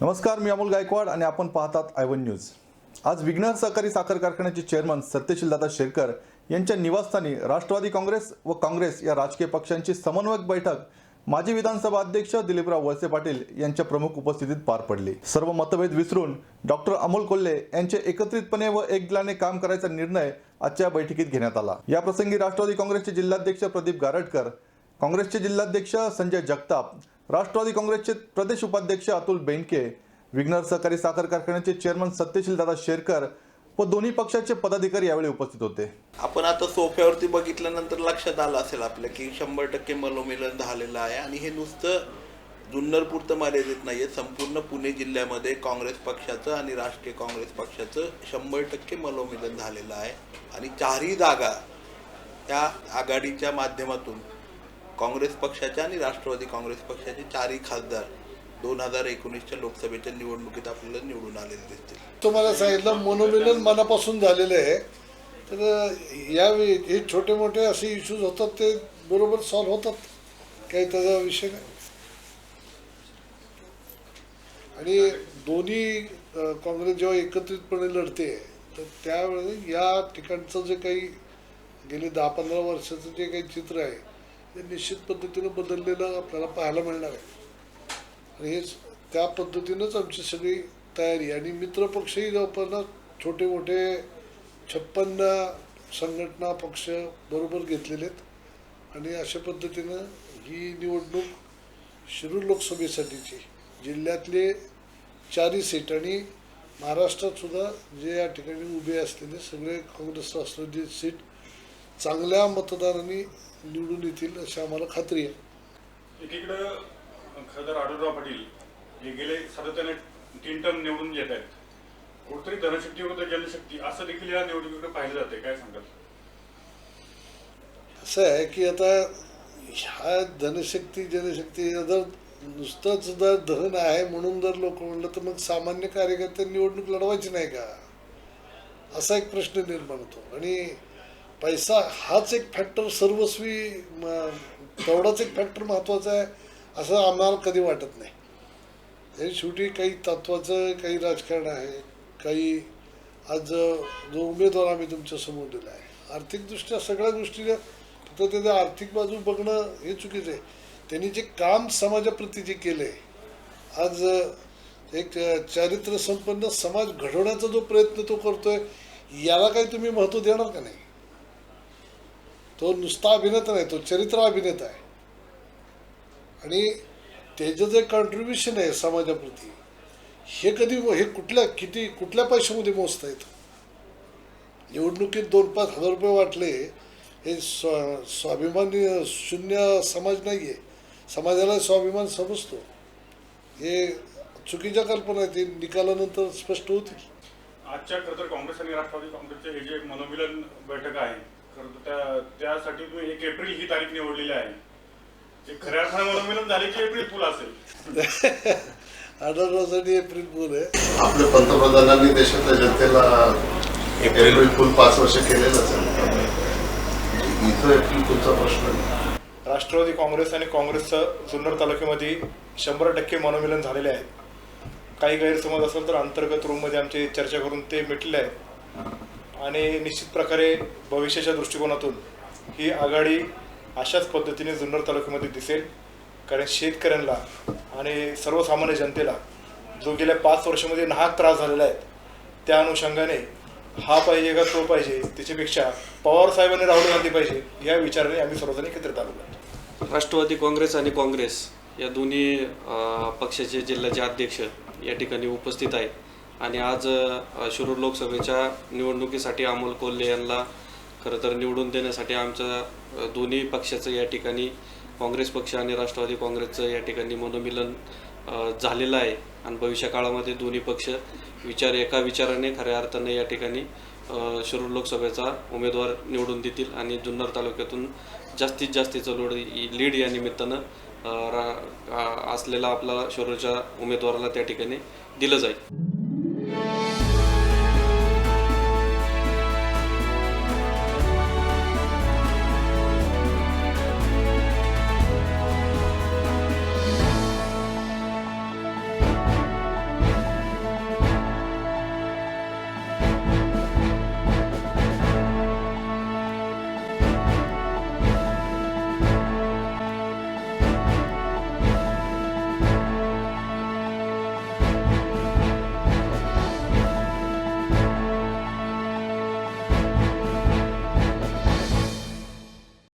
नमस्कार मी अमोल गायकवाड आणि आपण पाहतात आयवन न्यूज. आज विघ्न सहकारी साखर कारखान्याचे चेअरमन सत्यशीलदादा शेरकर यांच्या निवासस्थानी राष्ट्रवादी काँग्रेस व काँग्रेस या राजकीय पक्षांची समन्वयक बैठक माजी विधानसभा अध्यक्ष दिलीपराव वळसे पाटील यांच्या प्रमुख उपस्थितीत पार पडली. सर्व मतभेद विसरून डॉक्टर अमोल कोल्हे यांचे एकत्रितपणे व एक दिलाने काम करायचा निर्णय आजच्या बैठकीत घेण्यात आला. या प्रसंगी राष्ट्रवादी काँग्रेसचे जिल्हाध्यक्ष प्रदीप गारटकर काँग्रेसचे जिल्हाध्यक्ष संजय जगताप राष्ट्रवादी काँग्रेसचे प्रदेश उपाध्यक्ष अतुल बेनके विघ्नर सहकारी साखर कारखान्याचे चेअरमन सत्यशीलदादा शेरकर व दोन्ही पक्षाचे पदाधिकारी यावेळी उपस्थित होते. आपण आता सोफ्यावरती बघितल्यानंतर लक्षात आलं असेल आपल्या की शंभर टक्के मलोमिलन झालेलं आहे आणि हे नुसतं जुन्नरपुरतं मर्यादित नाही आहे संपूर्ण पुणे जिल्ह्यामध्ये काँग्रेस पक्षाचं आणि राष्ट्रीय काँग्रेस पक्षाचं शंभर टक्के मलोमिलन झालेलं आहे. आणि चारही जागा त्या आघाडीच्या माध्यमातून काँग्रेस पक्षाच्या आणि राष्ट्रवादी काँग्रेस पक्षाचे चारही खासदार दोन हजार एकोणीसच्या लोकसभेच्या निवडणुकीत आपल्याला निवडून आलेले दिसतील. तुम्हाला सांगितलं मनोमिलन मनापासून झालेलं आहे. तर यावेळी हे छोटे मोठे असे इश्यूज होतात ते बरोबर सॉल्व्ह होतात. काही त्याचा विषय नाही. आणि दोन्ही काँग्रेस जेव्हा एकत्रितपणे लढते तर त्यावेळेस या ठिकाणचं जे काही गेले दहा पंधरा वर्षाचं जे काही चित्र आहे ते निश्चित पद्धतीनं बदललेलं आपल्याला पाहायला मिळणार आहे. आणि हेच त्या पद्धतीनंच आमची सगळी तयारी आणि मित्रपक्षही जवळपास छोटे मोठे छप्पन्न संघटना पक्ष बरोबर घेतलेले आहेत. आणि अशा पद्धतीनं ही निवडणूक शिरूर लोकसभेसाठीची जिल्ह्यातले चारही सीट आणि महाराष्ट्रात सुद्धा जे या ठिकाणी उभे असलेले सगळे काँग्रेस राष्ट्रवादी सीट चांगल्या मतदारांनी निवडून येतील अशी आम्हाला खात्री आहे. एकीकडं खासदार आढळराव पाटील हे गेले सातत्याने तीन टर्म निवडून येत आहेत. कुठतरी धनशक्ती विरुद्ध जनशक्ती असं देखील या निवडणुकीकडे पाहिलं जाते काय सांगाल? असं आहे की आता ह्या धनशक्ती जनशक्ती जर नुसतंच जर धन आहे म्हणून जर लोक म्हणलं तर मग सामान्य कार्यकर्ते निवडणूक लढवायची नाही का? असा एक प्रश्न निर्माण होतो. आणि पैसा हाच एक फॅक्टर सर्वस्वी म- तेवढाच एक फॅक्टर महत्त्वाचा आहे असं आम्हाला कधी वाटत नाही. हे शेवटी काही तत्वाचं काही राजकारण आहे. काही आज जो उमेदवार आम्ही तुमच्यासमोर दिला आहे. आर्थिकदृष्ट्या सगळ्या गोष्टी फक्त त्याच्या आर्थिक बाजू बघणं हे चुकीचं आहे. त्यांनी जे काम समाजाप्रती जे केलंय आज एक चारित्र्य संपन्न समाज घडवण्याचा जो प्रयत्न तो करतोय याला काही तुम्ही महत्त्व देणार का नाही? तो नुसता अभिनेता नाही तो चरित्र अभिनेता आहे. आणि त्याचं जे कॉन्ट्रीब्युशन आहे समाजाप्रती हे कधी हे कुठल्या किती कुठल्या पैशामध्ये मोजता येतं? निवडणुकीत दोन पाच हजार रुपये वाटले हे स्व स्वाभिमानी शून्य समाज नाही आहे समाजाला स्वाभिमान समजतो. हे चुकीच्या कल्पना आहे ते निकालानंतर स्पष्ट होतील. आजच्या खरं तर काँग्रेस आणि राष्ट्रवादी काँग्रेसचे हे जे मनोमिलन बैठक आहे त्यासाठी तुम्ही एक एप्रिल ही तारीख निवडलेली आहे. ते खऱ्या अर्थानं मनोमिलन झाले की एप्रिल फुल असेल. एप्रिल फुल आहे. आपल्या पंतप्रधानांनी देशातल्या जनतेला एप्रिल. फुल पाच वर्ष इथं एप्रिल फुलचा प्रश्न नाही. राष्ट्रवादी काँग्रेस आणि काँग्रेसचं जुन्नर तालुक्यामध्ये शंभर टक्के मनोमिलन झालेले आहे. काही गैरसमज असेल तर अंतर्गत रूममध्ये आमची चर्चा करून ते मिटले आहे. आणि निश्चित प्रकारे भविष्याच्या दृष्टिकोनातून ही आघाडी अशाच पद्धतीने जुन्नर तालुक्यामध्ये दिसेल. कारण शेतकऱ्यांना आणि सर्वसामान्य जनतेला जो गेल्या पाच वर्षामध्ये नाहक त्रास झालेला आहे त्या अनुषंगाने हा पाहिजे का तो पाहिजे त्याच्यापेक्षा पवार साहेबांनी राहुल गांधी पाहिजे या विचाराने आम्ही सर्वजण एकत्रित आलो. राष्ट्रवादी काँग्रेस आणि काँग्रेस या दोन्ही पक्षाचे जिल्ह्याचे अध्यक्ष या ठिकाणी उपस्थित आहेत. आणि आज शिरूर लोकसभेच्या निवडणुकीसाठी अमोल कोल्हे यांना खरं तर निवडून देण्यासाठी आमच्या दोन्ही पक्षाचं या ठिकाणी काँग्रेस पक्ष आणि राष्ट्रवादी काँग्रेसचं या ठिकाणी मनोमिलन झालेलं आहे. आणि भविष्यकाळामध्ये दोन्ही पक्ष विचार एका विचाराने खऱ्या अर्थाने या ठिकाणी शिरूर लोकसभेचा उमेदवार निवडून देतील आणि जुन्नर तालुक्यातून जास्तीत जास्तीचं लोड लीड या निमित्तानं रा- असलेला आपला शिरूरच्या उमेदवाराला त्या ठिकाणी दिलं जाईल.